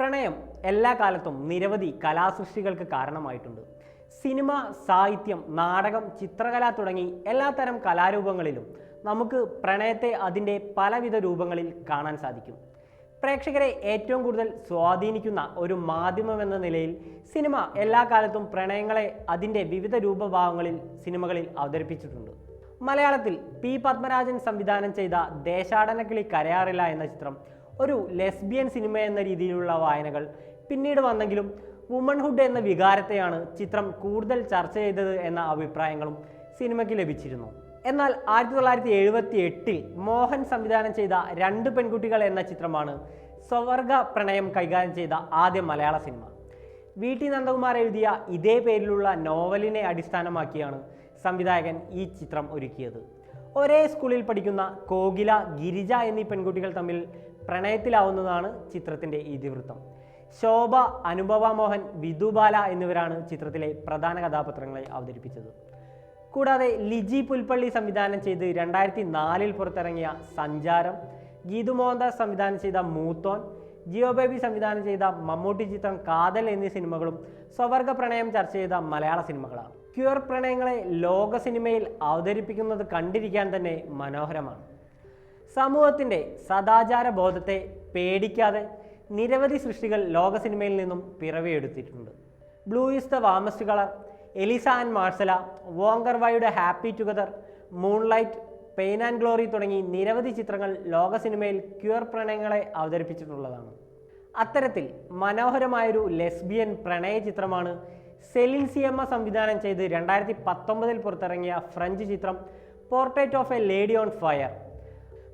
പ്രണയം എല്ലാ കാലത്തും നിരവധി കലാസൃഷ്ടികൾക്ക് കാരണമായിട്ടുണ്ട്. സിനിമ സാഹിത്യം നാടകം ചിത്രകല തുടങ്ങി എല്ലാത്തരം കലാരൂപങ്ങളിലും നമുക്ക് പ്രണയത്തെ അതിന്റെ പലവിധ രൂപങ്ങളിൽ കാണാൻ സാധിക്കും. പ്രേക്ഷകരെ ഏറ്റവും കൂടുതൽ സ്വാധീനിക്കുന്ന ഒരു മാധ്യമം എന്ന നിലയിൽ സിനിമ എല്ലാ കാലത്തും പ്രണയങ്ങളെ അതിന്റെ വിവിധ രൂപഭാവങ്ങളിൽ സിനിമകളിൽ അവതരിപ്പിച്ചിട്ടുണ്ട്. മലയാളത്തിൽ പി പത്മരാജൻ സംവിധാനം ചെയ്ത ദേശാടനക്കിളി കരയാറില്ല എന്ന ചിത്രം ഒരു ലെസ്ബിയൻ സിനിമ എന്ന രീതിയിലുള്ള വായനകൾ. പിന്നീട് വന്നെങ്കിലും വുമൺഹുഡ് എന്ന വികാരത്തെയാണ് ചിത്രം കൂടുതൽ ചർച്ച ചെയ്തത് എന്ന അഭിപ്രായങ്ങളും സിനിമയ്ക്ക് ലഭിച്ചിരുന്നു. എന്നാൽ ആയിരത്തി തൊള്ളായിരത്തി എഴുപത്തി എട്ടിൽ മോഹൻ സംവിധാനം ചെയ്ത രണ്ട് പെൺകുട്ടികൾ എന്ന ചിത്രമാണ് സ്വവർഗ പ്രണയം കൈകാര്യം ചെയ്ത ആദ്യ മലയാള സിനിമ വി. ടി. നന്ദകുമാർ എഴുതിയ ഇതേ പേരിലുള്ള നോവലിനെ അടിസ്ഥാനമാക്കിയാണ് സംവിധായകൻ ഈ ചിത്രം ഒരുക്കിയത്. ഒരേ സ്കൂളിൽ പഠിക്കുന്ന കോകില ഗിരിജ എന്നീ പെൺകുട്ടികൾ തമ്മിൽ പ്രണയത്തിലാവുന്നതാണ് ചിത്രത്തിന്റെ ഇതിവൃത്തം. ശോഭ അനുഭവ മോഹൻ വിധുബാല എന്നിവരാണ് ചിത്രത്തിലെ പ്രധാന കഥാപാത്രങ്ങളെ അവതരിപ്പിച്ചത്. കൂടാതെ ലിജി പുൽപ്പള്ളി സംവിധാനം ചെയ്ത് രണ്ടായിരത്തി നാലിൽ പുറത്തിറങ്ങിയ സഞ്ചാരം ഗീതു മോഹൻദാസ് സംവിധാനം ചെയ്ത മൂത്തോൻ ജിയോ ബേബി സംവിധാനം ചെയ്ത മമ്മൂട്ടി ചിത്രം കാതൽ എന്നീ സിനിമകളും സ്വവർഗ പ്രണയം ചർച്ച ചെയ്ത മലയാള സിനിമകളാണ്. ക്യൂർ പ്രണയങ്ങളെ ലോക സിനിമയിൽ അവതരിപ്പിക്കുന്നത് കണ്ടിരിക്കാൻ തന്നെ മനോഹരമാണ്. സമൂഹത്തിന്റെ സദാചാര ബോധത്തെ പേടിക്കാതെ നിരവധി സൃഷ്ടികൾ ലോക സിനിമയിൽ നിന്നും പിറവിയെടുത്തിട്ടുണ്ട്. Blue is the warmest colour Elisa and Marcela വോങ്കർവായുടെ happy together moonlight pain and glory തുടങ്ങി നിരവധി ചിത്രങ്ങൾ ലോക സിനിമയിൽ ക്യൂർ പ്രണയങ്ങളെ അവതരിപ്പിച്ചിട്ടുള്ളതാണ്. അത്തരത്തിൽ മനോഹരമായൊരു ലെസ്ബിയൻ പ്രണയ ചിത്രമാണ് സെലിൻ സിയമ്മ സംവിധാനം ചെയ്ത് രണ്ടായിരത്തി പത്തൊമ്പതിൽ പുറത്തിറങ്ങിയ ഫ്രഞ്ച് ചിത്രം portrait of a lady on fire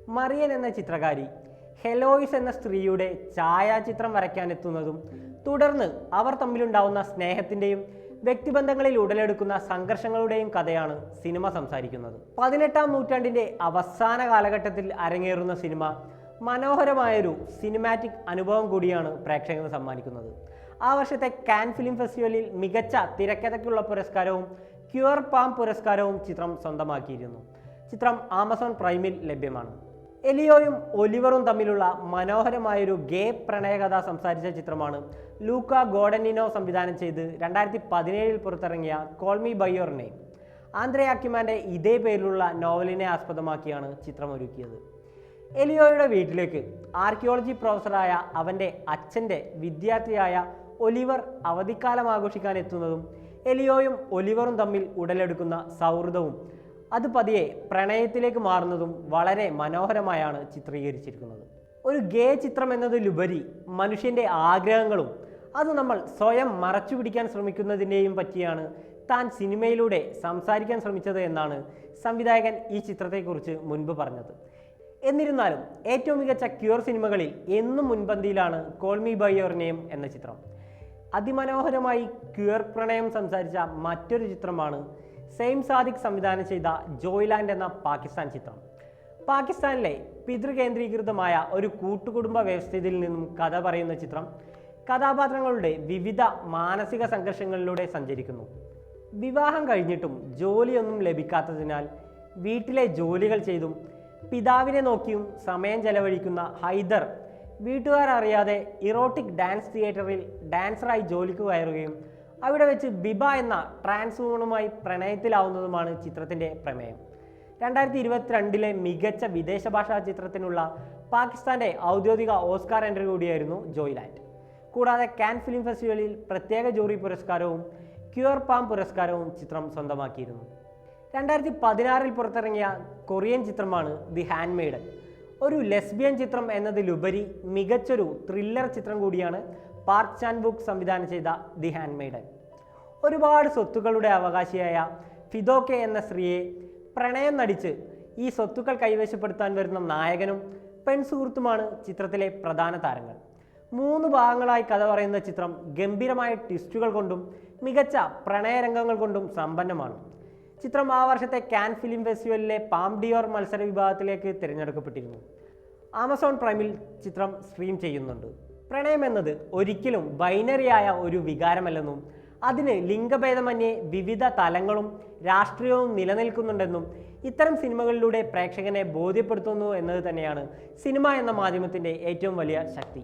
Marianne എന്ന ചിത്രകാരി ഹെലോയിസ് എന്ന സ്ത്രീയുടെ ഛായാചിത്രം വരയ്ക്കാനെത്തുന്നതും തുടർന്ന് അവർ തമ്മിലുണ്ടാവുന്ന സ്നേഹത്തിന്റെയും വ്യക്തിബന്ധങ്ങളിൽ ഉടലെടുക്കുന്ന സംഘർഷങ്ങളുടെയും കഥയാണ് സിനിമ സംസാരിക്കുന്നത്. പതിനെട്ടാം നൂറ്റാണ്ടിന്റെ അവസാന കാലഘട്ടത്തിൽ അരങ്ങേറുന്ന സിനിമ മനോഹരമായൊരു സിനിമാറ്റിക് അനുഭവം കൂടിയാണ് പ്രേക്ഷകന് സമ്മാനിക്കുന്നത്. ആ വർഷത്തെ കാൻ ഫിലിം ഫെസ്റ്റിവലിൽ മികച്ച തിരക്കഥയ്ക്കുള്ള പുരസ്കാരവും ക്യൂർ പാം പുരസ്കാരവും ചിത്രം സ്വന്തമാക്കിയിരുന്നു. ചിത്രം ആമസോൺ പ്രൈമിൽ ലഭ്യമാണ്. എലിയോയും ഒലിവറും തമ്മിലുള്ള മനോഹരമായൊരു ഗേ പ്രണയകഥ സംസാരിച്ച ചിത്രമാണ് ലൂക്ക ഗോഡനിനോ സംവിധാനം ചെയ്ത് രണ്ടായിരത്തി പതിനേഴിൽ പുറത്തിറങ്ങിയ കോൾമി ബയ്യോറിനെ നെയിം. അക്കിമാന്റെ ഇതേ പേരിലുള്ള നോവലിനെ ആസ്പദമാക്കിയാണ് ചിത്രം ഒരുക്കിയത് എലിയോയുടെ വീട്ടിലേക്ക് ആർക്കിയോളജി പ്രൊഫസറായ അവന്റെ അച്ഛന്റെ വിദ്യാർത്ഥിയായ ഒലിവർ അവധിക്കാലം ആഘോഷിക്കാൻ എത്തുന്നതും എലിയോയും ഒലിവറും തമ്മിൽ ഉടലെടുക്കുന്ന സൗഹൃദവും അത് പതിയെ പ്രണയത്തിലേക്ക് മാറുന്നതും വളരെ മനോഹരമായാണ് ചിത്രീകരിച്ചിരിക്കുന്നത്. ഒരു ഗേ ചിത്രം എന്നതിലുപരി മനുഷ്യന്റെ ആഗ്രഹങ്ങളും അത് നമ്മൾ സ്വയം മറച്ചു പിടിക്കാൻ ശ്രമിക്കുന്നതിന്റെയും പറ്റിയാണ് താൻ സിനിമയിലൂടെ സംസാരിക്കാൻ ശ്രമിച്ചത് എന്നാണ് സംവിധായകൻ ഈ ചിത്രത്തെക്കുറിച്ച് മുൻപ് പറഞ്ഞത്. എന്നിരുന്നാലും ഏറ്റവും മികച്ച ക്യൂർ സിനിമകളിൽ എന്നും മുൻപന്തിയിലാണ് call me by your name എന്ന ചിത്രം. അതിമനോഹരമായി ക്യൂർ പ്രണയം സംസാരിച്ച മറ്റൊരു ചിത്രമാണ് സെയിം സാദിഖ് സംവിധാനം ചെയ്ത ജോയ്ലാൻഡ് എന്ന പാകിസ്ഥാൻ ചിത്രം. പാകിസ്ഥാനിലെ പിതൃകേന്ദ്രീകൃതമായ ഒരു കൂട്ടുകുടുംബ വ്യവസ്ഥയിൽ നിന്നും കഥ പറയുന്ന ചിത്രം കഥാപാത്രങ്ങളുടെ വിവിധ മാനസിക സംഘർഷങ്ങളിലൂടെ സഞ്ചരിക്കുന്നു. വിവാഹം കഴിഞ്ഞിട്ടും ജോലിയൊന്നും ലഭിക്കാത്തതിനാൽ വീട്ടിലെ ജോലികൾ ചെയ്തും പിതാവിനെ നോക്കിയും സമയം ചെലവഴിക്കുന്ന ഹൈദർ വീട്ടുകാരറിയാതെ ഇറോട്ടിക് ഡാൻസ് തിയേറ്ററിൽ ഡാൻസറായി ജോലിക്ക് കയറുകയും അവിടെ വെച്ച് ബിബ എന്ന ട്രാൻസ് വുമണുമായി പ്രണയത്തിലാവുന്നതുമാണ് ചിത്രത്തിന്റെ പ്രമേയം. രണ്ടായിരത്തി ഇരുപത്തിരണ്ടിലെ മികച്ച വിദേശ ഭാഷാ ചിത്രത്തിനുള്ള പാകിസ്ഥാന്റെ ഔദ്യോഗിക ഓസ്കാർ എൻട്രി കൂടിയായിരുന്നു ജോയ്ലാൻഡ്. കൂടാതെ കാൻ ഫിലിം ഫെസ്റ്റിവലിൽ പ്രത്യേക ജൂറി പുരസ്കാരവും ക്യൂർ പാം പുരസ്കാരവും ചിത്രം സ്വന്തമാക്കിയിരുന്നു. രണ്ടായിരത്തി പതിനാറിൽ പുറത്തിറങ്ങിയ കൊറിയൻ ചിത്രമാണ് ദി ഹാൻഡ് മെയ്ഡൻ ഒരു ലെസ്ബിയൻ ചിത്രം എന്നതിലുപരി മികച്ചൊരു ത്രില്ലർ ചിത്രം കൂടിയാണ് പാർക്ക് ചാൻ ബുക്ക് സംവിധാനം ചെയ്ത ദി ഹാൻഡ് മെയ്ഡൻ ഒരുപാട് സ്വത്തുക്കളുടെ അവകാശിയായ ഫിദോക്കെ എന്ന സ്ത്രീയെ പ്രണയം നടിച്ച് ഈ സ്വത്തുക്കൾ കൈവശപ്പെടുത്താൻ വരുന്ന നായകനും പെൺസുഹൃത്തുമാണ് ചിത്രത്തിലെ പ്രധാന താരങ്ങൾ. മൂന്ന് ഭാഗങ്ങളായി കഥ പറയുന്ന ചിത്രം ഗംഭീരമായ ട്വിസ്റ്റുകൾ കൊണ്ടും മികച്ച പ്രണയരംഗങ്ങൾ കൊണ്ടും സമ്പന്നമാണ്. ചിത്രം ആ വർഷത്തെ കാൻ ഫിലിം ഫെസ്റ്റിവലിലെ പാം ഡിയോർ മത്സര വിഭാഗത്തിലേക്ക് തിരഞ്ഞെടുക്കപ്പെട്ടിരുന്നു. ആമസോൺ പ്രൈമിൽ ചിത്രം സ്ട്രീം ചെയ്യുന്നുണ്ട്. പ്രണയം എന്നത് ഒരിക്കലും ബൈനറിയായ ഒരു വികാരമല്ലെന്നും അതിന് ലിംഗഭേദമന്യേ വിവിധ തലങ്ങളും രാഷ്ട്രീയവും നിലനിൽക്കുന്നുണ്ടെന്നും ഇത്തരം സിനിമകളിലൂടെ പ്രേക്ഷകനെ ബോധ്യപ്പെടുത്തുന്നു എന്നത് തന്നെയാണ് സിനിമ എന്ന മാധ്യമത്തിന്റെ ഏറ്റവും വലിയ ശക്തി.